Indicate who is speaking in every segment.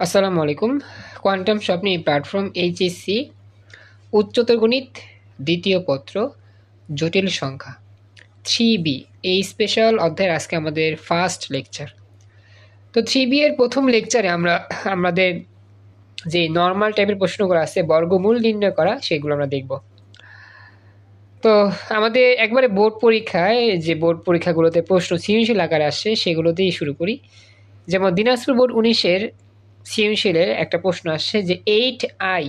Speaker 1: আসসালামু আলাইকুম। Quantum স্বপ্নি platform HSC, উচ্চতর গণিত, দ্বিতীয় পত্র, জটিল সংখ্যা, থ্রি বি। এই স্পেশাল অধ্যায়ের আজকে আমাদের ফার্স্ট লেকচার তো থ্রি বি এর প্রথম লেকচারে আমরা, আমাদের যে নর্মাল টাইপের প্রশ্নগুলো আছে, বর্গমূল নির্ণয় করা, সেগুলো আমরা দেখব। তো আমাদের একবারে বোর্ড পরীক্ষায় যে বোর্ড পরীক্ষাগুলোতে প্রশ্ন সৃজনশীল আকারে আসে, সেগুলো দিয়েই শুরু করি। যেমন দিনাজপুর বোর্ড উনিশের সৃজনশীলের একটা প্রশ্ন আসছে যে এইট আই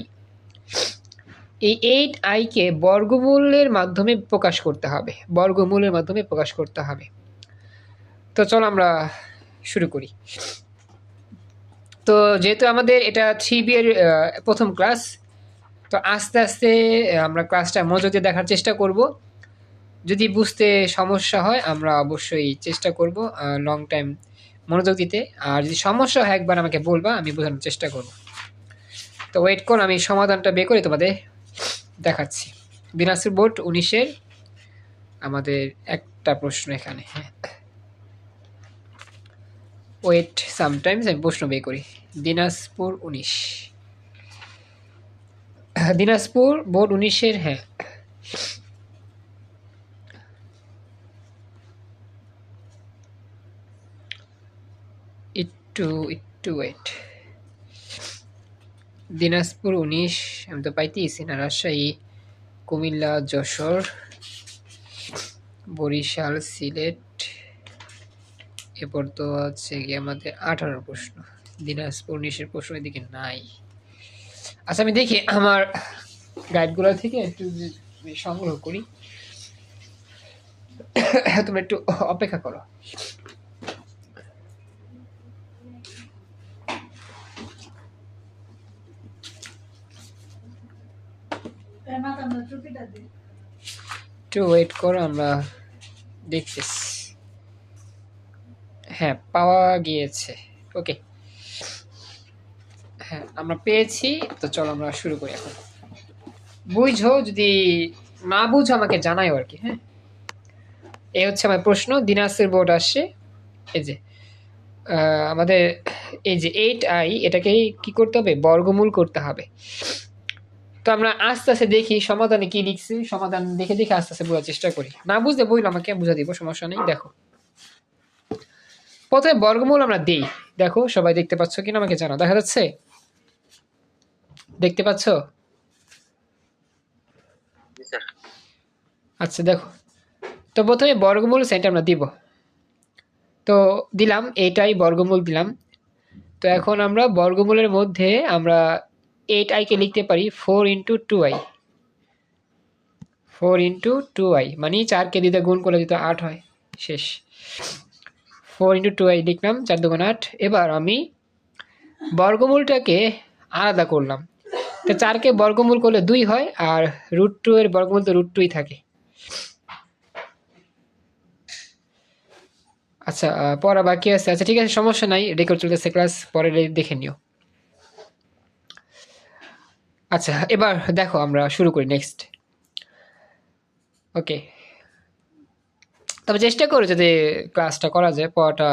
Speaker 1: এই এইট আইকে বর্গমূলের মাধ্যমে প্রকাশ করতে হবে, বর্গমূলের মাধ্যমে প্রকাশ করতে হবে। তো চলো আমরা শুরু করি। তো যেহেতু আমাদের এটা থ্রি বি এর প্রথম ক্লাস তো আস্তে আস্তে আমরা ক্লাসটা মনোযোগ দিয়ে দেখার চেষ্টা করব। যদি বুঝতে সমস্যা হয়, আমরা অবশ্যই চেষ্টা করব লং টাইম মনোযোগ দিতে। আর যদি সমস্যা হয়, একবার আমাকে বলবা, আমি বোঝানোর চেষ্টা করব। তো ওয়েট করুন আমি সমাধানটা বের করে তোমাদের দেখাচ্ছি। দিনাজপুর বোর্ড উনিশের আমাদের একটা প্রশ্ন এখানে। হ্যাঁ ওয়েট সামটাইমস আমি প্রশ্ন বের করি। দিনাজপুর উনিশ। দিনাজপুর বোর্ড উনিশের হ্যাঁ। একটু একটু ওয়েট দিনাজপুর উনিশ আমি তো পাইতেইছি না রাজশাহী কুমিল্লা, যশোর, বরিশাল, সিলেট এরপর তো আছে গিয়ে আমাদের আঠারো প্রশ্ন। দিনাজপুর উনিশের প্রশ্ন এদিকে নাই। আচ্ছা আমি দেখি আমার গাইডগুলো থেকে একটু সংগ্রহ করি। তোমরা একটু অপেক্ষা করো। একটু ওয়েট করো, আমরা দেখতেছি। হ্যাঁ পাওয়া গিয়েছে। ওকে হ্যাঁ আমরা পেয়েছি, তো চলো আমরা শুরু করি এখন। বুঝো, যদি না বুঝো, আমাকে জানাও আর কি হ্যাঁ? এই হচ্ছে আমার প্রশ্ন, দিনাজপুর বোর্ড আসছে। এই যে আমাদের, এই যে এইট আই এটাকে কি করতে হবে? বর্গমূল করতে হবে। তো আমরা আস্তে আস্তে দেখি সমাধানে কি লিখছি সমাধান দেখে দেখে আস্তে আস্তে বোঝার চেষ্টা করি। না বুঝতে বইল আমাকে বুঝা দিব সমস্যা নেই দেখো। প্রথমে বর্গমূল আমরা দিই। দেখো সবাই দেখতে পাচ্ছ কিনা আমাকে জানা। দেখা যাচ্ছে? দেখতে পাচ্ছ? আচ্ছা দেখো। তো প্রথমে বর্গমূল সেটা আমরা দিব। তো দিলাম এটাই বর্গমূল দিলাম। তো এখন আমরা বর্গমূলের মধ্যে আমরা এইট আইকে লিখতে পারি four into two I four into two I মানে চারকে দিতে গুণ করলে দিতে আট হয় শেষ ফোর ইন্টু টু আই লিখলাম চার দুগুণ আট এবার আমি বর্গমূলটাকে আলাদা করলাম তো চারকে বর্গমূল করলে দুই হয় আর রুট টু এর বর্গমূল তো রুট টুই থাকে আচ্ছা পড়া বাকি আছে আচ্ছা ঠিক আছে সমস্যা নাই রেকর্ড চলতেছে ক্লাস পরে দেখে নিও আচ্ছা এবার দেখো আমরা শুরু করি নেক্সট ওকে তবে চেষ্টা করো যাতে ক্লাসটা করা যায়, পড়াটা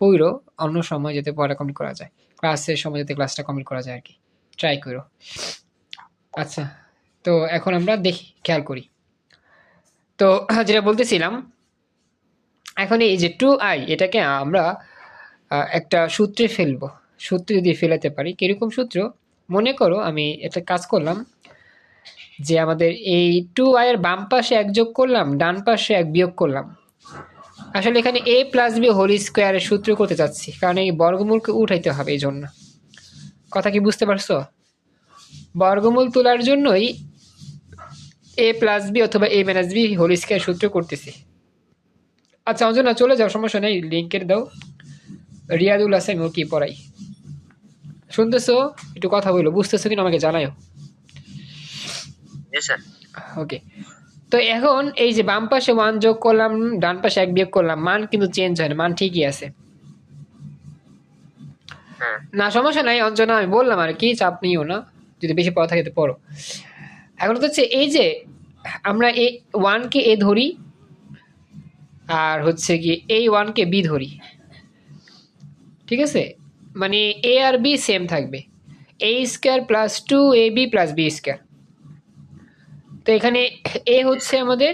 Speaker 1: পইরো অন্য সময় যাতে পড়া কমপ্লিট করা যায়। ক্লাসের সময় যাতে ক্লাসটা কমপ্লিট করা যায় আর কি। ট্রাই করো। আচ্ছা তো এখন আমরা দেখি, খেয়াল করি। তো যেটা বলতেছিলাম, এখন এই যে টু আই এটাকে আমরা একটা সূত্রে ফেলব। সূত্রে যদি ফেলাতে পারি, কীরকম সূত্র? মনে করো আমি একটা কাজ করলাম যে আমাদের এই টু আয়ের বাম পাশে এক যোগ করলাম, ডান পাশে এক বিয়োগ করলাম। আসলে এখানে এ প্লাস বি হোল স্কোয়ারের সূত্র করতে চাচ্ছি, কারণ এই বর্গমূলকে উঠাইতে হবে এই জন্য কথা কি বুঝতে পারছ? বর্গমূল তোলার জন্যই এ প্লাস বি অথবা A minus B whole square সূত্র করতেছি। আচ্ছা অঞ্জনা, চলে যাও, সমস্যা নেই লিঙ্কের দাও। রিয়াদুল হাসান ও কি পড়াই। শুনতেছো? একটু কথা বলো বুঝতেছো কিনা আমাকে জানাও
Speaker 2: জি স্যার
Speaker 1: ওকে তো এখন এই যে বাম পাশে ওয়ান যোগ করলাম ডান পাশে এক বিয়োগ করলাম মান কিন্তু চেঞ্জ হয় না মান ঠিকই আছে।
Speaker 2: হ্যাঁ।
Speaker 1: না সমস্যা নাই অঞ্জনা আমি বললাম আর কি চাপ নিও না যদি বেশি পড়া থাকে তো পড়ো। এখন তো হচ্ছে এই যে আমরা এ ওয়ানকে এ ধরি আর হচ্ছে কি এই ওয়ানকে বি ধরি। ঠিক আছে? মানে এ আর বি সেম থাকবে। A square plus two A B plus B square তো এখানে এ হচ্ছে আমাদের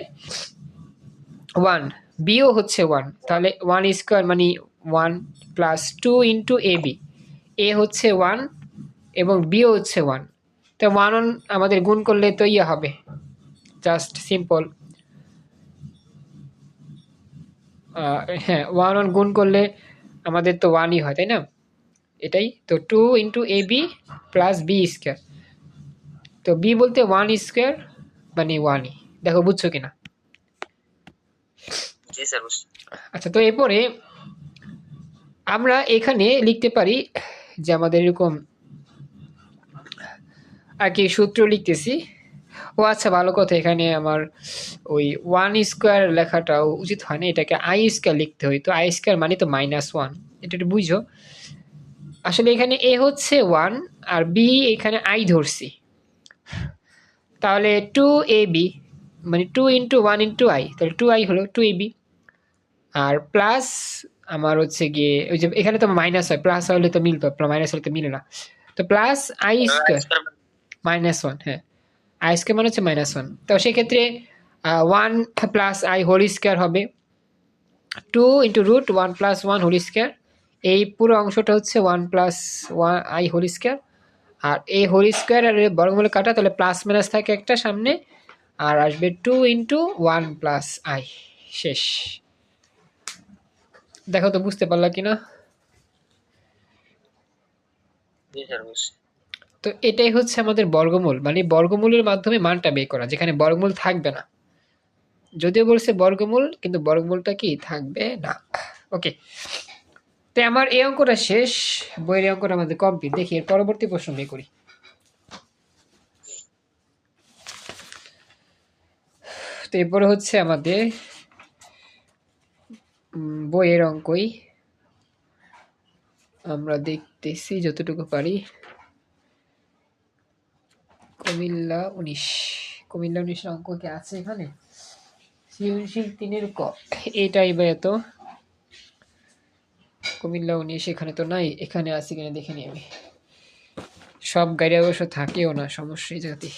Speaker 1: ওয়ান বিও হচ্ছে ওয়ান তাহলে ওয়ান স্কোয়ার মানে one plus two into A B A হচ্ছে ওয়ান এবং বিও হচ্ছে ওয়ান তো ওয়ান অন আমাদের গুণ করলে তো ইয়ে হবে। জাস্ট সিম্পল হ্যাঁ ওয়ান অন গুণ করলে আমাদের তো ওয়ানই হয়, তাই না? এটাই? তো two into A B plus B square তো বি বলতে ওয়ান স্কোয়ার মানে ওয়ানই দেখো বুঝছ কিনা? আচ্ছা তো এরপরে আমরা এখানে লিখতে পারি যে আমাদের এরকম আর কি সূত্র লিখতেছি। ও আচ্ছা ভালো কথা এখানে আমার ওই ওয়ান স্কোয়ার লেখাটাও উচিত হয় না। এটাকে আই স্কোয়ার লিখতে হয়। তো আই স্কোয়ার মানে তো মাইনাস ওয়ান এটা একটু বুঝো। আসলে এখানে এ হচ্ছে ওয়ান আর বি এখানে আই ধরছি। তাহলে টু এ বি মানে two into one into I তাহলে টু আই হলো টু এ বি আর প্লাস আমার হচ্ছে গিয়ে ওই যে এখানে তো মাইনাস হয় প্লাস হলে তো মিলতো মাইনাস হলে তো মিলে না। তো plus I square minus one হ্যাঁ। আই স্কোয়ার মানে হচ্ছে মাইনাস ওয়ান তো সেক্ষেত্রে one plus I whole square হবে। Two into root one plus one whole square এই পুরো অংশটা হচ্ছে one plus one I whole square. আর এই হোল স্কোয়ার আর বর্গমূলে কাটা তাহলে প্লাস মাইনাস থাকে একটা সামনে আর আসবে two into one plus I শেষ। দেখো তো বুঝতে পারলা
Speaker 2: স্যার বুঝছি।
Speaker 1: তো এটাই হচ্ছে আমাদের বর্গমূল মানে বর্গমূলের মাধ্যমে মানটা বের করা যেখানে বর্গমূল থাকবে না। যদিও বলছে বর্গমূল কিন্তু বর্গমূলটা কি? থাকবে না। ওকে। তো আমার এই অঙ্কটা শেষ, বইয়ের অঙ্কটা আমাদের কমপ্লিট দেখি, এর পরবর্তী প্রশ্ন বের করি। তো এরপরে হচ্ছে আমাদের বইয়ের অঙ্কই। আমরা দেখতেছি, যতটুকু পারি। কুমিল্লা উনিশ। কুমিল্লা উনিশের অঙ্ক কি আছে এখানে? সৃজনশীল তিনের ক। এটাই বা এত। কুমিল্লা উনিশ এখানে তো নাই এখানে আছে কিনা দেখে নিই আমি। সব গাড়ি অবশ্য থাকেও না সমস্যা এই জায়গাতে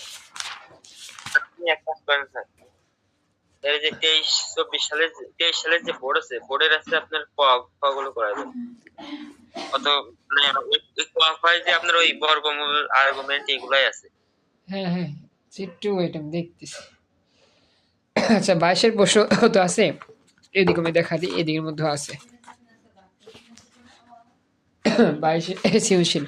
Speaker 2: আপনি এক কাজ করেন স্যার এই যে তেইশ চব্বিশ সালের তেইশ সালের যে বোর্ড আছে বোর্ডের আছে আপনার ক করা যায়। অত মানে ওই- ওই যে আপনার ওই বর্গমূল আর্গুমেন্ট এগুলাই আছে।
Speaker 1: হ্যাঁ হ্যাঁ একটু ওয়েট আমি দেখতেছি। আচ্ছা বাইশের প্রশ্ন তো আছে এদিকে আমি দেখা দিই এদিকের মধ্যে আছে। বাইশে, সৃজনশীল।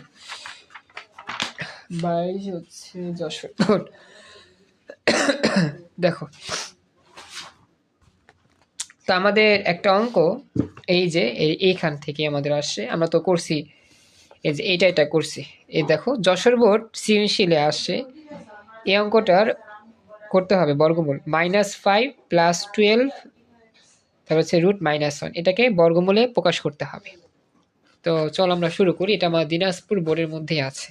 Speaker 1: বাইশ হচ্ছে যশোর। দেখো। তো আমাদের একটা অঙ্ক, এই যে, এই- এইখান থেকে আমাদের আসছে। আমরা তো করছি, এই যে, এইটা এটা করছি। এই দেখো, যশোর বোর্ড সৃজনশীলে আসছে। এই অঙ্কটার করতে হবে বর্গমূল। মাইনাস ফাইভ প্লাস টুয়েলভ, তারপর হচ্ছে রুট মাইনাস ওয়ান। এটাকে বর্গমূলে প্রকাশ করতে হবে। তো চল আমরা শুরু করি। এটা আমার দিনাজপুর বোর্ডের মধ্যে আছে।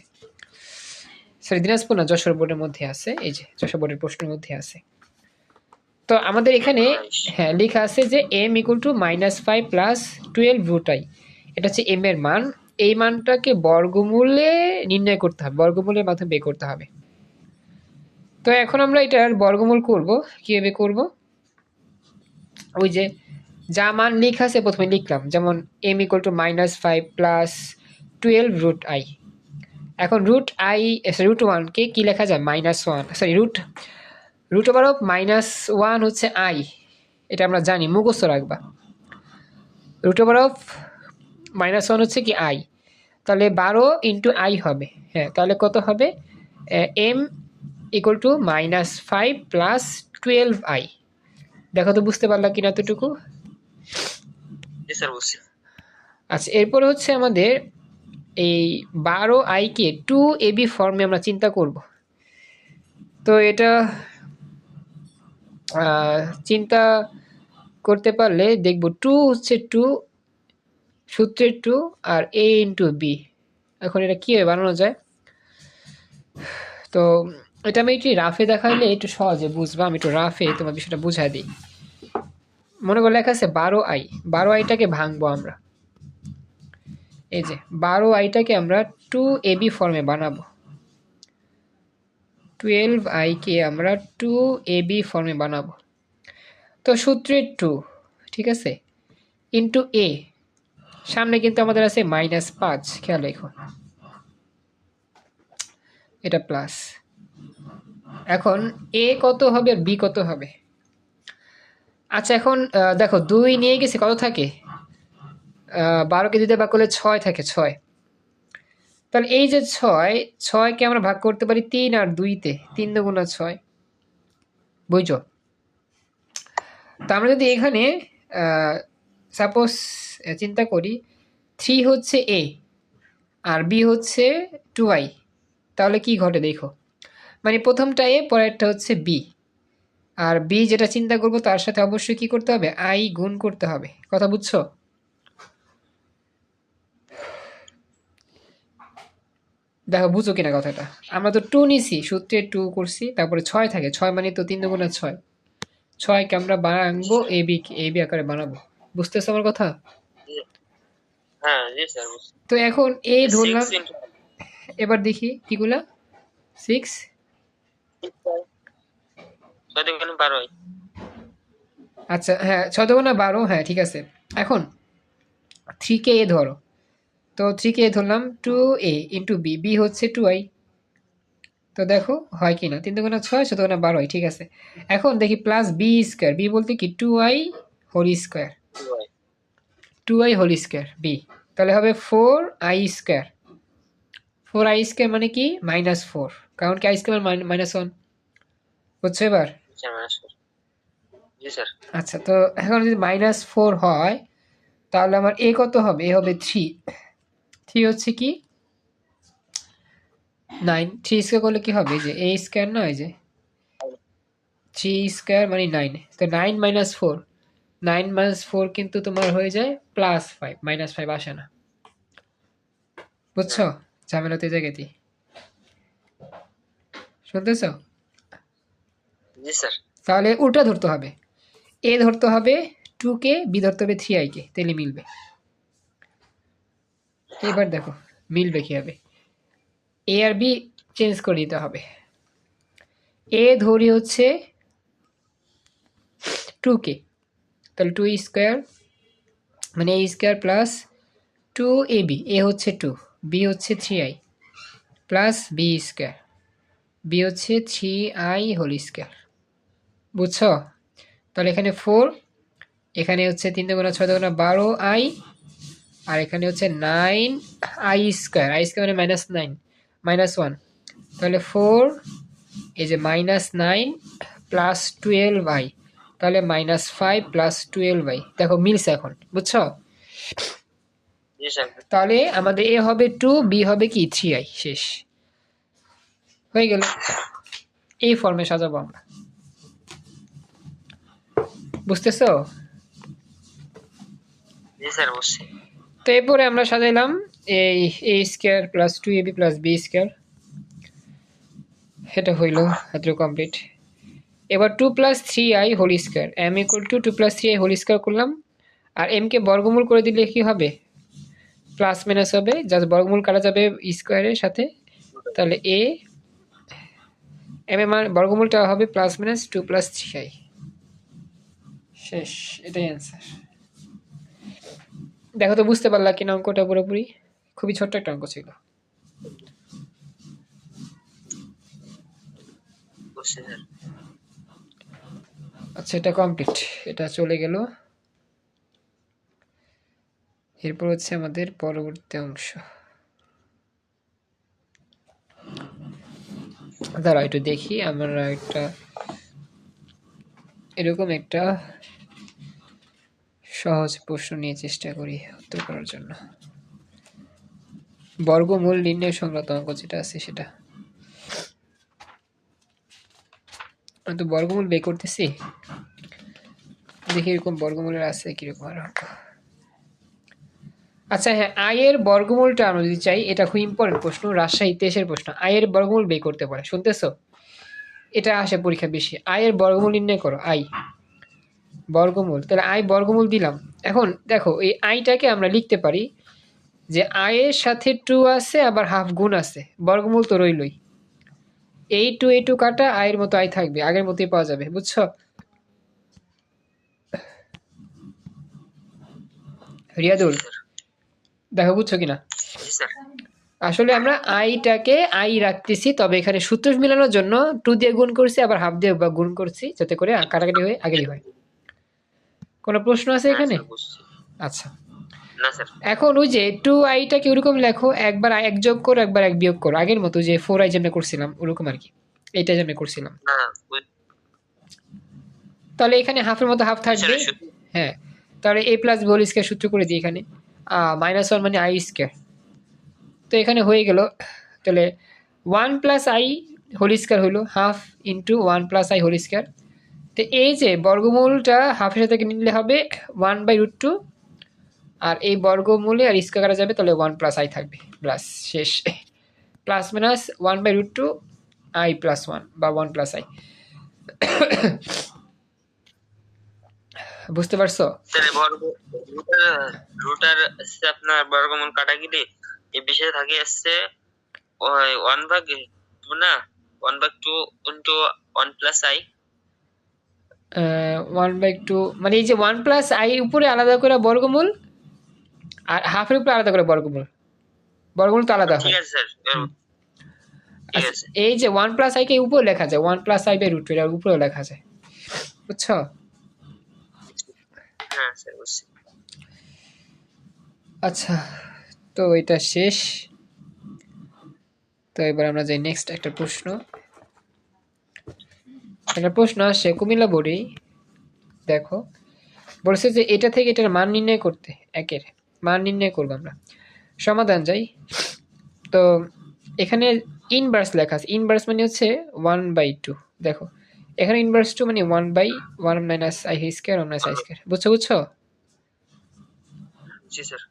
Speaker 1: সরি দিনাজপুর না যশোর বোর্ডের মধ্যে আছে। এই যে যশোর বোর্ডের প্রশ্নের মধ্যে আছে। তো আমাদের এখানে হ্যাঁ লেখা আছে যে M equal to minus five plus twelve root I এটা হচ্ছে এম এর মান। এই মানটাকে বর্গমূলে নির্ণয় করতে হবে। বর্গমূলের মাধ্যমে বের করতে হবে। তো এখন আমরা এটার বর্গমূল করব। কীভাবে করব? ওই যে যা মান লেখা আছে প্রথমে লিখলাম, যেমন M equal to minus five plus twelve root I এখন রুট আই সরি রুট ওয়ানকে কী লেখা যায়? Minus one sorry root root over of minus one হচ্ছে আই এটা আমরা জানি, মুখস্থ রাখবা। Root over of minus one হচ্ছে কি আই তাহলে বারো ইন্টু আই হবে হ্যাঁ তাহলে কত হবে? M equal to minus five plus twelve I দেখো তো বুঝতে পারলা কিনা এতটুকু?
Speaker 2: জি স্যার বুঝছি
Speaker 1: আচ্ছা এরপরে হচ্ছে আমাদের এই বারো আইকে টু এবি ফর্মে আমরা চিন্তা করব। তো এটা চিন্তা করতে পারলে দেখব টু হচ্ছে টু, সূত্রের টু আর এ ইন্টু বি। এখন এটা কীভাবে বানানো যায়? তো এটা আমি একটু রাফে দেখাইলে একটু সহজে বুঝবা, আমি একটু রাফে তোমার বিষয়টা বুঝাই দিই। মনে করে লেখা আছে বারো আই। বারো আইটাকে ভাঙবো আমরা। এই যে, বারো আইটাকে আমরা টু এবি ফর্মে বানাবো। টুয়েলভ আইকে আমরা টু এবি ফর্মে বানাবো। তো সূত্রের টু ঠিক আছে? ইন্টু এ সামনে কিন্তু আমাদের আছে মাইনাস পাঁচ, খেয়াল রেখো। এটা প্লাস এখন এ কত হবে আর বি কত হবে? আচ্ছা এখন দেখো, দুই নিয়ে গেছে কত থাকে? বারোকে দিতে ভাগ করলে ছয় থাকে, ছয়। তাহলে এই যে ছয়, ছয়কে আমরা ভাগ করতে পারি তিন আর দুইতে, তিন দুগুণা ছয়। বুঝছ? তা আমরা যদি এখানে সাপোজ চিন্তা করি, থ্রি হচ্ছে এ আর বি হচ্ছে টু আই, তাহলে কি ঘটে দেখো? মানে প্রথমটা এ, পরেরটা হচ্ছে বি। আর বি যেটা চিন্তা করব তার সাথে অবশ্যই কি করতে হবে? আই গুণ করতে হবে। কথা বুঝছ? দেখো বুঝো কিনা কথাটা। আমরা তো টু নিছি সূত্রে টু করছি তারপরে ছয় থাকে। ছয় মানে তো তিন দুগুণা ছয়। ছয়কে আমরা বানাবো এ বি এ বি আকারে বানাবো। বুঝতেছো আমার কথা?
Speaker 2: হ্যাঁ জি স্যার
Speaker 1: তো এখন এ ধরলাম এবার দেখি কিগুলা। সিক্স
Speaker 2: ছয় দুগুণে বারো হয়
Speaker 1: আচ্ছা হ্যাঁ ছদগুণা বারো হ্যাঁ ঠিক আছে। এখন থ্রি কে এ ধরো। তো থ্রি কে এ ধরলাম two A into B B হচ্ছে টু আই। তো দেখো হয় কি না? তিন দুগুণা ছয় ছদগুণা বারো হয় ঠিক আছে। এখন দেখি প্লাস বি স্কোয়ার বি বলতে কি? Two I whole square two I. Whole square B তাহলে হবে four I square four I square মানে কি? Minus four. কারণ কি আই স্কোয়ার মাইনাস ওয়ান? বুঝছ এবার? আচ্ছা তো এখন যদি মাইনাস ফোর হয়, তাহলে আমার এ কত হবে? এ হবে থ্রি থ্রি হচ্ছে কি? নাইন থ্রি স্কোয়ার করলে কি হবে? যে এ স্কোয়ার যে থ্রি স্কোয়ার মানে নাইন তো nine minus four nine minus four কিন্তু তোমার হয়ে যায় প্লাস ফাইভ মাইনাস ফাইভ আসে না। বুঝছ? ঝামেলাতে জায়গাতেই শুনতেছো?
Speaker 2: জি স্যার
Speaker 1: তাহলে উল্টা ধরতে হবে। এ ধরতে হবে টু কে বি ধরতে হবে থ্রি আইকে তাহলে মিলবে। এবার দেখো, মিলবে কি এ আর বি চেঞ্জ করে দিতে হবে। এ ধরি হচ্ছে টু কে তাহলে টু স্কোয়ার মানে A square plus two A B A হচ্ছে টু বি হচ্ছে three I plus B square B হচ্ছে থ্রি আই হোল স্কোয়ার বুঝছ? তাহলে এখানে ফোর এখানে হচ্ছে তিন দুগুণা ছয় দুগুণা বারো আই আর এখানে হচ্ছে nine I square I square মানে মাইনাস নাইন মাইনাস ওয়ান তাহলে ফোর এই যে minus nine plus twelve I তাহলে minus five plus twelve I দেখো মিলছে এখন বুঝছ? তাহলে আমাদের এ হবে টু বি হবে কি? থ্রি আই শেষ। হয়ে গেল। এই ফর্মে সাজাবো আমরা। বুঝতেছো? তো এরপরে আমরা সাজাইলাম এই A square plus two A B plus B square এটা হইল এত কমপ্লিট এবার two plus three i whole square M equal to two plus three i whole square করলাম। আর এমকে বর্গমূল করে দিলে কি হবে? প্লাস মাইনাস হবে। জাস্ট বর্গমূল কাটা যাবে স্কোয়ারের সাথে। তাহলে এ এম এর মান বর্গমূলটা হবে plus minus two plus three I শেষ, এটাই অ্যান্সার দেখো তো বুঝতে পারলা কিনা অঙ্কটা পুরোপুরি? খুবই ছোট্ট একটা অঙ্ক ছিল। আচ্ছা এটা কমপ্লিট এটা চলে গেল। এরপর হচ্ছে আমাদের পরবর্তী অংশ। দাঁড়া একটু দেখি আমরা একটা এরকম একটা সহজ প্রশ্ন নিয়ে চেষ্টা করি উত্তর করার জন্য। বর্গমূল নির্ণয় সংক্রান্ত অঙ্ক যেটা আছে সেটা। তো বর্গমূল বের করতেছি। দেখি এরকম বর্গমূলের আছে কীরকম আর অঙ্ক। আচ্ছা হ্যাঁ আয়ের বর্গমূলটা আমরা যদি চাই, এটা খুব ইম্পর্টেন্ট প্রশ্ন, রাজশাহী ইতিহাসের প্রশ্ন। আয়ের বর্গমূল বের করতে পারে, শুনতেছো? এটা আসে পরীক্ষা বেশি। আয়ের বর্গমূল নির্ণয় করো আই বর্গমূল। তাহলে আই বর্গমূল দিলাম। এখন দেখো এই আইটাকে আমরা লিখতে পারি যে আয়ের সাথে টু আছে আবার হাফ গুণ আছে। বর্গমূল তো রইলই। এই টু এই টু কাটা আয়ের মতো আয় থাকবে। আগের মতোই পাওয়া যাবে বুঝছ? রিয়াদুল দেখো বুঝছ কিনা? আসলে আমরা আইটাকে আই রাখতেছি তবে এখানে সূত্র মিলানোর জন্য টু দিয়ে গুণ করছি আবার হাফ দিয়ে বা গুণ করছি যাতে করে কাটাকাটি হয়ে আগেই হয়। কোনো প্রশ্ন আছে এখানে? আচ্ছা। এখন ওই যে টু আইটাকে ওরকম লেখো? একবার এক যোগ করো একবার এক বিয়োগ করো। আগের মতো যে ফোর আই যেমনি করছিলাম ওরকম আর কি। এইটা যেমনি করছিলাম। তাহলে এখানে হাফের মতো হাফ থাকবে। হ্যাঁ। তাহলে A plus B whole square সূত্র করে দিই এখানে। মাইনাস ওয়ান মানে আই স্কোয়ার তো এখানে হয়ে গেল। তাহলে one plus I whole square হলো। Half into one plus I whole square তো এই যে বর্গমূলটা হাফের সাথে নিলে হবে ওয়ান বাই রুট টু আর এই বর্গমূলে আর স্কোয়ার করা যাবে, তাহলে ওয়ান প্লাস আই থাকবে। প্লাস শেষ। Plus minus one by root two I plus one বা ওয়ান প্লাস আই বুঝতে পারছ?
Speaker 2: আপনার বর্গমূল কাটা এই বিষয়ে থাকে আসছে ওয়ান ভাগ, না ওয়ান ভাগ two into one plus i
Speaker 1: one by two মানে এই যে ওয়ান প্লাস আই উপরে আলাদা করে বর্গমূল আর হাফের উপরে আলাদা করে বর্গমূল। বর্গমূল তো আলাদা
Speaker 2: ঠিক
Speaker 1: হয় আচ্ছা, এই যে ওয়ান প্লাস আইকে উপরে লেখা যায় one plus i by root two উপরেও লেখা যায়। বুঝছ?
Speaker 2: হ্যাঁ বুঝছি।
Speaker 1: আচ্ছা তো এটা শেষ। তো এবার আমরা যাই নেক্সট একটা প্রশ্ন। একটা প্রশ্ন আসছে কুমিল্লা বোর্ডে দেখো বলছে যে এটা থেকে এটার মান নির্ণয় করতে একের মান নির্ণয় করব আমরা। সমাধান যাই। তো এখানে ইনভার্স লেখা আছে ইনভার্স মানে হচ্ছে ওয়ান বাই টু দেখো। এখানে ইনভার্স টু মানে one by one minus i square one minus i square বুঝছ বুঝছ?
Speaker 2: জি স্যার।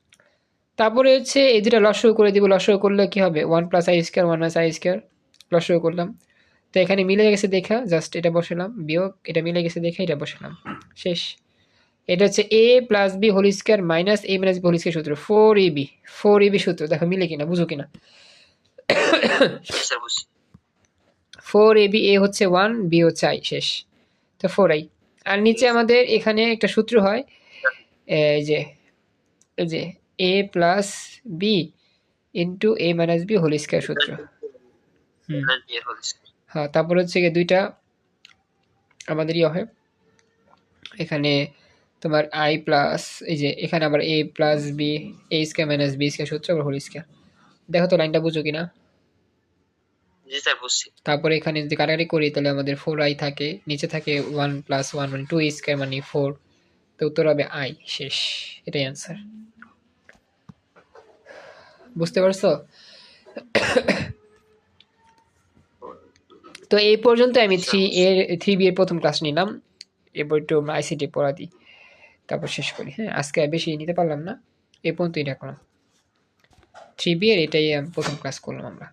Speaker 1: তারপরে হচ্ছে এই দুটা লসও করে দিব লসও করলে কি হবে? One plus i square one minus i square লসও করলাম। তো এখানে মিলে গেছে দেখা জাস্ট এটা বসালাম বিয়োগ এটা মিলে গেছে দেখে এটা বসালাম। শেষ। এটা হচ্ছে a plus b whole square minus a minus b whole square সূত্র four a b four a b সূত্র। দেখো মিলে কিনা বুঝো কিনা? ফোর এ বি এ হচ্ছে ওয়ান বি হচ্ছে আই শেষ। তো ফোর আই আর নিচে আমাদের এখানে একটা সূত্র হয় এই যে এই যে a plus b into a minus b whole square সূত্র। হুম। হ্যাঁ তারপর হচ্ছে গিয়ে দুইটা আমাদের ইয়ে হয়। এখানে তোমার আই প্লাস এই যে এখানে আবার a plus b a square minus b square সূত্র আবার হোল স্কোয়ার দেখো তো লাইনটা বুঝো কিনা?
Speaker 2: জি স্যার বুঝছি।
Speaker 1: তারপরে এখানে যদি কাটাকাটি করি তাহলে আমাদের ফোর আই থাকে নিচে থাকে ওয়ান প্লাস ওয়ান মানে টু স্কোয়ার মানে ফোর তো উত্তর হবে আই শেষ। এটাই অ্যান্সার বুঝতে পারছ? তো এই পর্যন্ত আমি থ্রি এর থ্রি বি এর প্রথম ক্লাস নিলাম। এরপর একটু আইসিটি পড়া দিই। তারপর শেষ করি। হ্যাঁ আজকে আর বেশি নিতে পারলাম না। এ পর্যন্তই রাখলাম। থ্রি বি এর এটাই প্রথম ক্লাস করলাম আমরা।